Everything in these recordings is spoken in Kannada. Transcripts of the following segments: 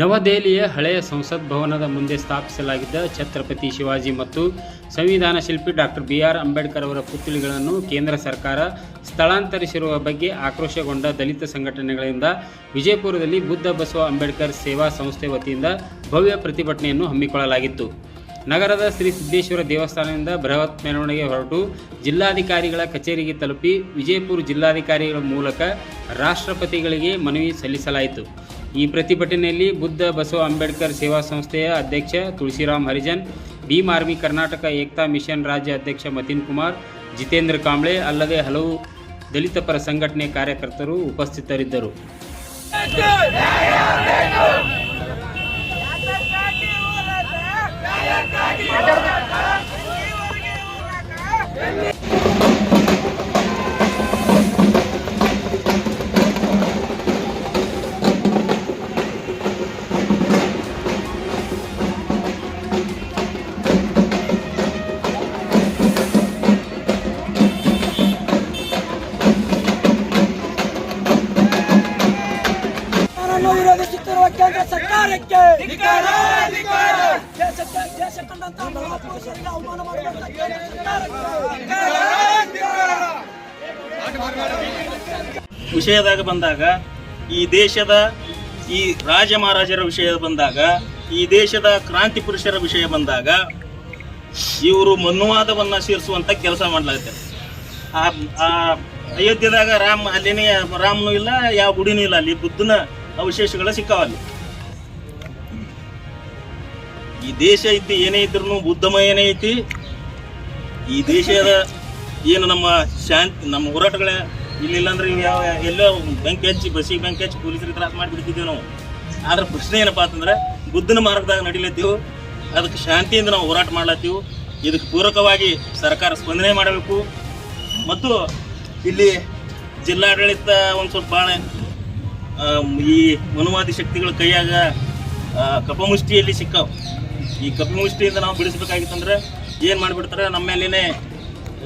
ನವದೆಹಲಿಯ ಹಳೆಯ ಸಂಸತ್ ಭವನದ ಮುಂದೆ ಸ್ಥಾಪಿಸಲಾಗಿದ್ದ ಛತ್ರಪತಿ ಶಿವಾಜಿ ಮತ್ತು ಸಂವಿಧಾನ ಶಿಲ್ಪಿ ಡಾಕ್ಟರ್ ಬಿ ಆರ್ ಅಂಬೇಡ್ಕರ್ ಅವರ ಪುತ್ಥಳಿಗಳನ್ನು ಕೇಂದ್ರ ಸರ್ಕಾರ ಸ್ಥಳಾಂತರಿಸಿರುವ ಬಗ್ಗೆ ಆಕ್ರೋಶಗೊಂಡ ದಲಿತ ಸಂಘಟನೆಗಳಿಂದ ವಿಜಯಪುರದಲ್ಲಿ ಬುದ್ಧ ಬಸವ ಅಂಬೇಡ್ಕರ್ ಸೇವಾ ಸಂಸ್ಥೆ ವತಿಯಿಂದ ಭವ್ಯ ಪ್ರತಿಭಟನೆಯನ್ನು ಹಮ್ಮಿಕೊಳ್ಳಲಾಗಿತ್ತು. ನಗರದ ಶ್ರೀ ಸಿದ್ದೇಶ್ವರ ದೇವಸ್ಥಾನದಿಂದ ಬೃಹತ್ ಮೆರವಣಿಗೆ ಹೊರಟು ಜಿಲ್ಲಾಧಿಕಾರಿಗಳ ಕಚೇರಿಗೆ ತಲುಪಿ ವಿಜಯಪುರ ಜಿಲ್ಲಾಧಿಕಾರಿಗಳ ಮೂಲಕ ರಾಷ್ಟ್ರಪತಿಗಳಿಗೆ ಮನವಿ ಸಲ್ಲಿಸಲಾಯಿತು. ಈ ಪ್ರತಿಭಟನೆಯಲ್ಲಿ ಬುದ್ಧ ಬಸವ ಅಂಬೇಡ್ಕರ್ ಸೇವಾ ಸಂಸ್ಥೆಯ ಅಧ್ಯಕ್ಷ ತುಳಸಿರಾಮ್ ಹರಿಜನ್, ಭೀಮ್ ಆರ್ಮಿ ಕರ್ನಾಟಕ ಏಕ್ತಾ ಮಿಷನ್ ರಾಜ್ಯ ಅಧ್ಯಕ್ಷ ಮತಿನ್ ಕುಮಾರ್, ಜಿತೇಂದ್ರ ಕಾಂಬ್ಳೆ ಅಲ್ಲದೆ ಹಲವು ದಲಿತ ಪರ ಸಂಘಟನೆ ಕಾರ್ಯಕರ್ತರು ಉಪಸ್ಥಿತರಿದ್ದರು. ವಿಷಯದಾಗ ಬಂದಾಗ, ಈ ದೇಶದ, ಈ ರಾಜ ಮಹಾರಾಜರ ವಿಷಯ ಬಂದಾಗ, ಈ ದೇಶದ ಕ್ರಾಂತಿ ಪುರುಷರ ವಿಷಯ ಬಂದಾಗ, ಇವರು ಮನುವಾದವನ್ನು ಸೇರಿಸುವಂತ ಕೆಲಸ ಮಾಡಲಾಗುತ್ತೆ ಆ ರಾಮ ರಾಮ್, ಅಲ್ಲಿನೇ ರಾಮನು ಇಲ್ಲ, ಯಾವ ಗುಡಿನೂ ಇಲ್ಲ, ಅಲ್ಲಿ ಬುದ್ಧನ ಅವಶೇಷಗಳ ಸಿಕ್ಕಾವಲ್ಲಿ. ಈ ದೇಶ ಐತಿ ಏನೇ ಇದ್ರು ಏನೇ ಐತಿ. ಈ ದೇಶದ ಏನು ನಮ್ಮ ಶಾಂತಿ, ನಮ್ಮ ಹೋರಾಟಗಳ ಇಲ್ಲಿಲ್ಲ ಅಂದ್ರೆ ಯಾವ, ಎಲ್ಲೋ ಬೆಂಕಿ ಹಚ್ಚಿ, ಬಸ್ಸಿಗೆ ಬೆಂಕಿ ಹಚ್ಚಿ ಪೊಲೀಸರಿಗೆ ತ್ರಾಸ ಮಾಡಿಬಿಡ್ತಿದ್ದೀವಿ ನಾವು. ಆದ್ರೆ ಪ್ರಶ್ನೆ ಏನಪ್ಪಾ ಅಂತಂದ್ರೆ, ಬುದ್ಧನ ಮಾರ್ಗದಾಗ ನಡಿಲತ್ತೀವಿ, ಅದಕ್ಕೆ ಶಾಂತಿಯಿಂದ ನಾವು ಹೋರಾಟ ಮಾಡ್ಲತ್ತೀವಿ, ಇದಕ್ಕೆ ಪೂರಕವಾಗಿ ಸರ್ಕಾರ ಸ್ಪಂದನೆ ಮಾಡಬೇಕು. ಮತ್ತು ಇಲ್ಲಿ ಜಿಲ್ಲಾಡಳಿತ ಒಂದು ಸ್ವಲ್ಪ ಭಾಳ ಈ ಮನುವಾದಿ ಶಕ್ತಿಗಳ ಕೈಯಾಗ ಕಪಮುಷ್ಟಿಯಲ್ಲಿ ಸಿಕ್ಕಾವು. ಈ ಕಪಿಮುಷ್ಟಿಯಿಂದ ನಾವು ಬಿಡಿಸ್ಬೇಕಾಗಿತ್ತಂದ್ರೆ ಏನು ಮಾಡಿಬಿಡ್ತಾರೆ? ನಮ್ಮ ಮೇಲೇನೆ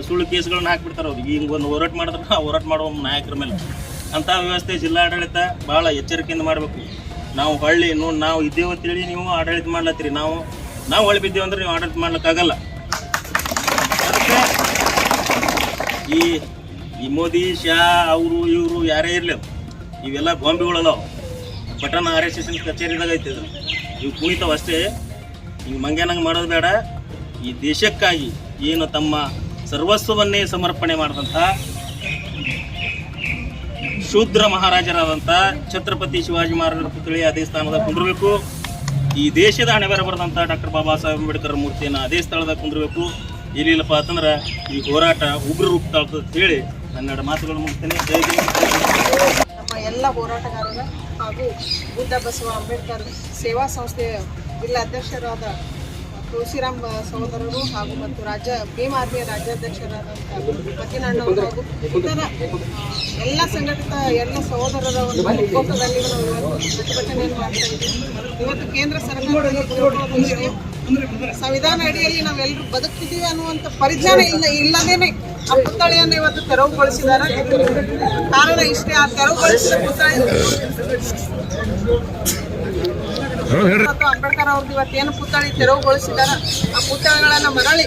ಸುಳ್ಳು ಕೇಸ್ಗಳನ್ನ ಹಾಕ್ಬಿಡ್ತಾರೆ ಅವ್ರಿಗೆ ಈಗ ಒಂದು ಹೋರಾಟ ಮಾಡಿದ್ರೆ ಆ ಹೋರಾಟ ಮಾಡುವ ನಾಯಕರ ಮೇಲೆ. ಅಂಥ ವ್ಯವಸ್ಥೆ ಜಿಲ್ಲಾಡಳಿತ ಭಾಳ ಎಚ್ಚರಿಕೆಯಿಂದ ಮಾಡಬೇಕು. ನಾವು ಹಳ್ಳಿ ನೋಡಿ ನಾವು ಇದ್ದೇವೆ ಅಂತೇಳಿ ನೀವು ಆಡಳಿತ ಮಾಡ್ಲತ್ತೀರಿ. ನಾವು ನಾವು ಹೊಳ್ಳಿ ಬಿದ್ದೇವೆ ಅಂದ್ರೆ ನೀವು ಆಡಳಿತ ಮಾಡ್ಲಿಕ್ಕಾಗಲ್ಲ. ಈ ಈ ಮೋದಿ, ಶಾ, ಅವರು, ಇವರು ಯಾರೇ ಇರಲಿ, ಇವೆಲ್ಲ ಬಾಂಬೆಗಳಲ್ಲ ಪಟ್ಟಣ ಆರ್ ಎಸ್ ಎಸ್ ಕಚೇರಿದಾಗ ಐತೆ ಇದು. ಇವು ಕುಣಿತಾವ ಅಷ್ಟೇ. ಈಗ ಮಂಗ್ಯಾನಂಗೆ ಮಾಡೋದು ಬೇಡ. ಈ ದೇಶಕ್ಕಾಗಿ ಏನು ತಮ್ಮ ಸರ್ವಸ್ವವನ್ನೇ ಸಮರ್ಪಣೆ ಮಾಡಿದಂಥ ಶೂದ್ರ ಮಹಾರಾಜರಾದಂಥ ಛತ್ರಪತಿ ಶಿವಾಜಿ ಮಹಾರಾಜರ ಪುತ್ಳಿ ಅದೇ ಸ್ಥಾನದ ಕುಂದಿರಬೇಕು. ಈ ದೇಶದ ಹಣೆ ಬೇರೆ ಬರೆದಂಥ ಡಾಕ್ಟರ್ ಬಾಬಾ ಸಾಹೇಬ್ ಅಂಬೇಡ್ಕರ್ ಮೂರ್ತಿಯನ್ನು ಅದೇ ಸ್ಥಳದಾಗ ಕುಂದಿರಬೇಕು. ಇಲ್ಲಿಲ್ಲಪ್ಪ ಅಂತಂದ್ರೆ ಈ ಹೋರಾಟ ಉಗ್ರ ರೂಪ ತಾಳ್ತದೆ ಹೇಳಿ ಕನ್ನಡ ಮಾತುಗಳು ಮುಗಿಸ್ತೇನೆ. ನಮ್ಮ ಎಲ್ಲ ಹೋರಾಟಗಾರರ ಹಾಗೂ ಬುದ್ಧ ಬಸವ ಅಂಬೇಡ್ಕರ್ ಸೇವಾ ಸಂಸ್ಥೆಯ ಜಿಲ್ಲಾ ಅಧ್ಯಕ್ಷರಾದ ತುಳಸಿರಾಮ್ ಸಹೋದರರು ಹಾಗೂ ಮತ್ತು ರಾಜ್ಯ ಭೀಮ್ ಆರ್ಮಿಯ ರಾಜ್ಯಾಧ್ಯಕ್ಷರಾದಂಥ ಮತಿನಣ್ಣವರು ಹಾಗೂ ಇತರ ಎಲ್ಲ ಸಂಘಟಿತ ಎಲ್ಲ ಸಹೋದರರ ಒಂದು ಒಕ್ಕೂಟದಲ್ಲಿ ನಾವು ಇವತ್ತು ಪ್ರತಿಭಟನೆಯನ್ನು ಮಾಡ್ತಾ ಇದ್ದೀವಿ. ಇವತ್ತು ಕೇಂದ್ರ ಸರ್ಕಾರ ಸಂವಿಧಾನ ಅಡಿಯಲ್ಲಿ ನಾವೆಲ್ಲರೂ ಬದುಕ್ತಿದ್ದೀವಿ ಅನ್ನುವಂಥ ಪರಿಜ್ಞಾನ ಇಲ್ಲ ಇಲ್ಲದೇನೆ ಆ ಪುತ್ಥಳಿಯನ್ನು ಇವತ್ತು ತೆರವುಗೊಳಿಸಿದ್ದಾರೆ. ಕಾರಣ ಇಷ್ಟೇ ಆ ತೆರವುಗೊಳಿಸಿದ ಪುತ್ಥಳಿ ಮತ್ತು ಅಂಬೇಡ್ಕರ್ ಅವ್ರದ್ದು ಇವತ್ತೇನು ಪುತ್ಥಳಿ ತೆರವುಗೊಳಿಸಿದಾರ ಆ ಪುತ್ಥಳಿಗಳನ್ನ ಮರಳಿ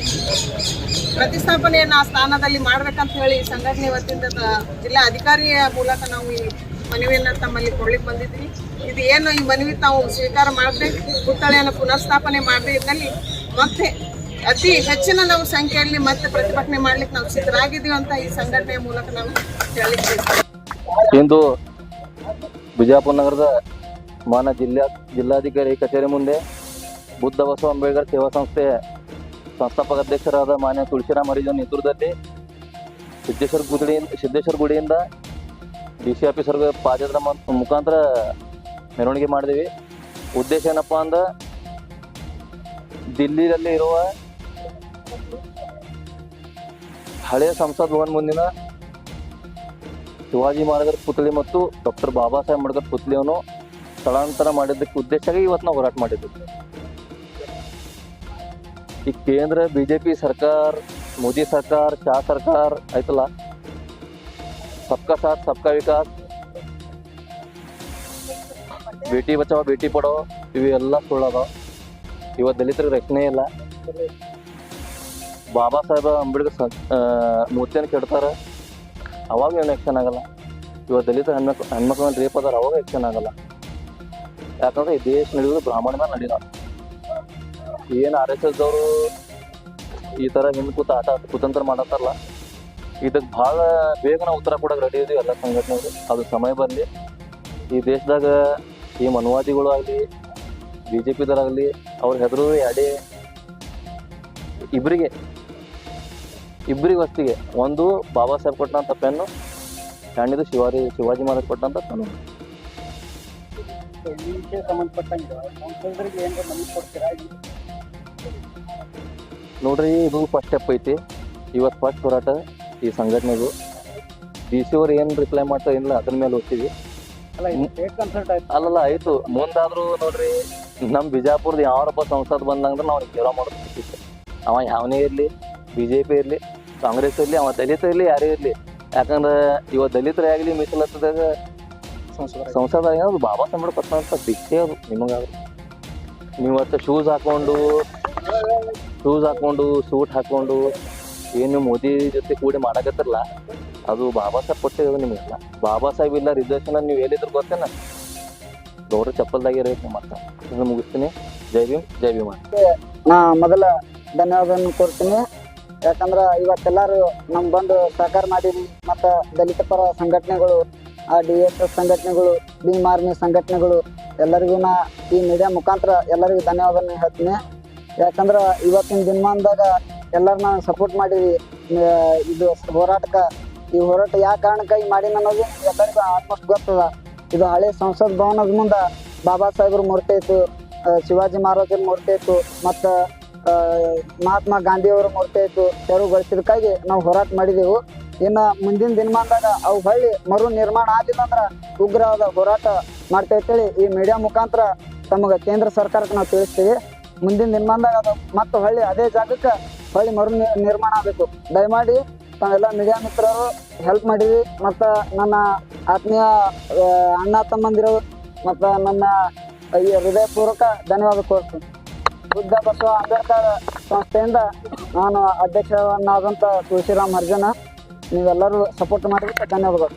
ಪ್ರತಿಷ್ಠಾಪನೆಯನ್ನ ಆ ಸ್ಥಾನದಲ್ಲಿ ಮಾಡ್ಬೇಕಂತ ಹೇಳಿ ಸಂಘಟನೆ ವತಿಯಿಂದ ತ- ಜಿಲ್ಲಾ ಅಧಿಕಾರಿಯ ಮೂಲಕ ನಾವು ಈ ಮನವಿಯನ್ನು ತಮ್ಮಲ್ಲಿ ಕೊಡ್ಲಿಕ್ಕೆ ಬಂದಿದ್ವಿ ಇದು ಏನು ಈ ಮನವಿ ತಾವು ಸ್ವೀಕಾರ ಮಾಡದೆ ಪುತ್ಥಳಿಯನ್ನು ಪುನರ್ಸ್ಥಾಪನೆ ಮಾಡದೆ ಇದ್ದಲ್ಲಿ ಮತ್ತೆ ಅತಿ ಹೆಚ್ಚಿನ ನಾವು ಸಂಖ್ಯೆಯಲ್ಲಿ ಮತ್ತೆ ಪ್ರತಿಭಟನೆ ಮಾಡ್ಲಿಕ್ಕೆ ನಾವು ಸಿದ್ಧರಾಗಿದ್ದೀವಿ ಅಂತ ಈ ಸಂಘಟನೆಯ ಮೂಲಕ ನಾವು ಹೇಳಿದ್ದೇವೆ. ಇಂದು ಬಿಜಾಪುರ ನಗರದ ಮಾನ ಜಿಲ್ಲಾ ಜಿಲ್ಲಾಧಿಕಾರಿ ಕಚೇರಿ ಮುಂದೆ ಬುದ್ಧ ಬಸವ ಅಂಬೇಡ್ಕರ್ ಸೇವಾ ಸಂಸ್ಥೆಯ ಸಂಸ್ಥಾಪಕ ಅಧ್ಯಕ್ಷರಾದ ಮಾನ್ಯ ತುಳಸಿರಾಮ್ ಹರಿಜನ್ ನೇತೃತ್ವದಲ್ಲಿ ಸಿದ್ದೇಶ್ವರ ಗುಡಿಯಿಂದ ಸಿದ್ದೇಶ್ವರ ಗುಡಿಯಿಂದ ಡಿ ಸಿ ಆಫೀಸರ್ಗೆ ಪಾದಯಾತ್ರೆ ಮಾಡ್- ಮುಖಾಂತರ ಮೆರವಣಿಗೆ ಮಾಡಿದೀವಿ ಉದ್ದೇಶ ಏನಪ್ಪ ಅಂದ್ರೆ ದಿಲ್ಲಿಯಲ್ಲಿ ಇರುವ ಹಳೆಯ ಸಂಸತ್ ಭವನ್ ಮುಂದಿನ ಶಿವಾಜಿ ಮಹಾರಾಜರ ಪುತ್ಳಿ ಮತ್ತು ಡಾಕ್ಟರ್ ಬಾಬಾ ಸಾಹೇಬ್ ಅಂಬೇಡ್ಕರ್ ಪುತ್ಳಿಯನ್ನು ಸ್ಥಳಾಂತರ ಮಾಡಿದ್ದಕ್ಕೆ ಉದ್ದೇಶವಾಗಿ ಇವತ್ತು ನಾವು ಹೋರಾಟ ಮಾಡಿದ್ದು. ಈ ಕೇಂದ್ರ ಬಿ ಜೆ ಪಿ ಸರ್ಕಾರ, ಮೋದಿ ಸರ್ಕಾರ, ಶಾ ಸರ್ಕಾರ ಆಯ್ತಲ್ಲ? ಸಬ್ಕಾ ಸಾಥ್, ಸಬ್ಕಾ ವಿಕಾಸ್. ಭೇಟಿ ಬಚಾವ ಭೇಟಿ ಪಡೋ, ಇವೆಲ್ಲ ಸುಳ್ಳದ ಇವತ್ತು ದಲಿತರಿಗೆ ರಕ್ಷಣೆ ಇಲ್ಲ. ಬಾಬಾ ಸಾಹೇಬ ಅಂಬೇಡ್ಕರ್ ಮೂರ್ತಿಯನ್ನು ಕೆಡ್ತಾರ. ಅವಾಗ ಏನು ಆ್ಯಕ್ಷನ್ ಆಗಲ್ಲ? ಇವತ್ತು ದಲಿತ ಹೆಣ್ಮಕ್ಳು ಹೆಣ್ಮಕ್ಳು ಮೇಲೆ ರೇಪ್ ಅದಾರ ಅವಾಗ ಆ್ಯಕ್ಷನ್ ಆಗಲ್ಲ. ಯಾಕಂದ್ರೆ ಈ ದೇಶ ನಡೆಯೋದು ಬ್ರಾಹ್ಮಣ ಮೇಲೆ ನಡೀಲ ಏನು ಆರ್ ಎಸ್ ಎಸ್ ದವರು ಈ ಥರ ಹಿಂದೆ ಕೂತ ಆಟ ಕುತಂತ್ರ ಮಾಡತ್ತಾರಲ್ಲ? ಇದಕ್ಕೆ ಭಾಳ ಬೇಗ ನಾವು ಉತ್ತರ ಕೊಡಕ್ಕೆ ರೆಡಿ ಇದೀವಿ ಎಲ್ಲ ಸಂಘಟನೆಗಳು. ಅದು ಸಮಯ ಬರಲಿ. ಈ ದೇಶದಾಗ ಈ ಮನುವಾದಿಗಳು ಆಗಲಿ ಬಿ ಜೆ ಪಿದರಾಗಲಿ ಅವ್ರ ಹೆದರು ಎರಡೇ ಇಬ್ಬರಿಗೆ ಇಬ್ಬರಿಗೆ ವಸ್ತಿಗೆ ಒಂದು ಬಾಬಾ ಸಾಹೇಬ್ ಕೊಟ್ಟಂಥ ಪೆನ್ನು, ಎರಡನೇದು ಶಿವಾಜಿ ಶಿವಾಜಿ ಮಹಾರಾಜ್ ಕೊಟ್ಟಂಥ ಪೆನ್ನು. ಈ ವಿಷಯ ಸಂಬಂಧಪಟ್ಟಂಗೆ ಕೌನ್ಸಿಲರ್ಗೆ ಏನಾರ ಮನವಿ ಕೊಡ್ತೀರಾ? ನೋಡ್ರಿ ಇದು ಫಸ್ಟ್ ಸ್ಟೆಪ್ ಐತಿ. ಇವತ್ತು ಫಸ್ಟ್ ಹೋರಾಟ ಈ ಸಂಘಟನೆಗೂ. ಡಿ ಸಿ ಅವ್ರು ಏನು ರಿಪ್ಲೈ ಮಾಡ್ತಾ ಇಲ್ಲ ಅದ್ರ ಮೇಲೆ ಹೋಗ್ತೀವಿ ಅಲ್ಲ ಇದು ಫೇಕ್ ಕನ್ಸಲ್ಟ್ ಆಯ್ತು. ಅಲ್ಲಲ್ಲ ಆಯ್ತು. ಮುಂದಾದ್ರೂ ನೋಡ್ರಿ ನಮ್ಮ ಬಿಜಾಪುರದ ಯಾವರಪ್ಪ ಸಂಸದ್ ಬಂದಂದ್ರೆ ನಾವು ಕೇಳ ಮಾಡೋದು ಅವ ಯಾವನೇ ಇರಲಿ ಬಿ ಜೆ ಪಿ ಇರಲಿ ಕಾಂಗ್ರೆಸ್ ಇರಲಿ ಅವ ದಲಿತ ಇರಲಿ ಯಾರೇ ಇರಲಿ. ಯಾಕಂದ್ರೆ ಇವತ್ತು ದಲಿತರೇ ಆಗಲಿ ಮೀಸಲಾತದಾಗ ಸಂಸದ ಅದು ಬಾಬಾ ಸಾಹೇಬ್ ಕೊಟ್ಟಂತ ಭಿಕ್ಷೆ ಅದು ನಿಮಗಾದ್ರು. ನೀವು ಇವತ್ತು ಶೂಸ್ ಹಾಕೊಂಡು ಶೂಸ್ ಹಾಕೊಂಡು ಸೂಟ್ ಹಾಕೊಂಡು ಏನು ಮೋದಿ ಜೊತೆ ಕೂಡಿ ಮಾಡಕತ್ತಿರಲ್ಲ ಅದು ಬಾಬಾ ಸಾಹೇಬ್ ಕೊಟ್ಟಿರೋದು ನಿಮಗೆಲ್ಲ. ಬಾಬಾ ಸಾಹೇಬ್ ಇಲ್ಲ ರಿಸರ್ವೇಷನ್ ನೀವು ಹೇಳಿದ್ರು ಗೊತ್ತೇನ? ದೊಡ್ಡ ಚಪ್ಪಲ್ದಾಗೆ ಇರಬೇಕು ಮತ್ತೆ ಇದನ್ನ ಮುಗಿಸ್ತೀನಿ. ಜೈ ಭೀಮ್ ಜೈ ಭೀಮ್. ನಾ ಮೊದಲ ಧನ್ಯವಾದವನ್ನು ಕೊಡ್ತೀನಿ ಯಾಕಂದ್ರೆ ಇವತ್ತೆಲ್ಲರೂ ನಮ್ ಬಂದು ಸಹಕಾರ ಮಾಡಿರಿ ಮತ್ತು ದಲಿತ ಪರ ಸಂಘಟನೆಗಳು ಆ ಡಿ ಎಸ್ ಎಸ್ ಸಂಘಟನೆಗಳು ಭೀಮ್ ಆರ್ಮಿ ಸಂಘಟನೆಗಳು, ಎಲ್ಲರಿಗೂ ನಾ ಈ ಮೀಡಿಯಾ ಮುಖಾಂತರ ಎಲ್ಲರಿಗೂ ಧನ್ಯವಾದನ ಹೇಳ್ತೀನಿ. ಯಾಕಂದ್ರೆ ಇವತ್ತಿನ ದಿನಮಾನದಾಗ ಎಲ್ಲರನ್ನ ಸಪೋರ್ಟ್ ಮಾಡಿರಿ ಇದು ಹೋರಾಟಕ್ಕೆ. ಈ ಹೋರಾಟ ಯಾವ ಕಾರಣಕ್ಕಾಗಿ ಮಾಡಿ ಅನ್ನೋದು ಎಲ್ಲರಿಗೂ ಆಲ್ಮೋಸ್ಟ್ ಗೊತ್ತದ. ಇದು ಹಳೆ ಸಂಸತ್ ಭವನದ ಮುಂದೆ ಬಾಬಾ ಸಾಹೇಬ್ರ ಮೂರ್ತಿ ಇತ್ತು ಶಿವಾಜಿ ಮಹಾರಾಜರ ಮೂರ್ತಿ ಇತ್ತು, ಮತ್ತು ಮಹಾತ್ಮ ಗಾಂಧಿಯವರ ಮೂರ್ತಿ ಇತ್ತು. ತೆರವುಗೊಳಿಸಿದಕ್ಕಾಗಿ ನಾವು ಹೋರಾಟ ಮಾಡಿದೆವು. ಇನ್ನು ಮುಂದಿನ ದಿನಮಾನದಾಗ ಅವು ಹೊಳ್ಳಿ ಮರು ನಿರ್ಮಾಣ ಆದಿಲ್ಲ ಅಂದ್ರೆ ಉಗ್ರವಾದ ಹೋರಾಟ ಮಾಡ್ತೇವೆ ಅಂತೇಳಿ ಈ ಮೀಡಿಯಾ ಮುಖಾಂತರ ತಮಗೆ ಕೇಂದ್ರ ಸರ್ಕಾರಕ್ಕೆ ನಾವು ತಿಳಿಸ್ತೀವಿ. ಮುಂದಿನ ದಿನಮಾನದಾಗ ಅದು ಮತ್ತೆ ಹೊಳ್ಳಿ ಅದೇ ಜಾಗಕ್ಕೆ ಹಳ್ಳಿ ಮರು ನಿರ್ಮಾಣ ಆಗಬೇಕು. ದಯಮಾಡಿ ತಾವೆಲ್ಲ ಮೀಡಿಯಾ ಮಿತ್ರರು ಹೆಲ್ಪ್ ಮಾಡಿರಿ. ಮತ್ತು ನನ್ನ ಆತ್ಮೀಯ ಅಣ್ಣ ತಮ್ಮಂದಿರು ಮತ್ತು ನನ್ನ ಹೃದಯಪೂರ್ವಕ ಧನ್ಯವಾದ ಕೋರ್ತೀನಿ ಬುದ್ಧ ಬಸವ ಅಂಬೇಡ್ಕರ್ ಸಂಸ್ಥೆಯಿಂದ ನಾನು ಅಧ್ಯಕ್ಷನಾದಂಥ ತುಳಸಿರಾಮ್ ಹರ್ಜನ ನೀವೆಲ್ಲರೂ ಸಪೋರ್ಟ್ ಮಾಡಿದ್ದಕ್ಕೆ ಧನ್ಯವಾದಗಳು.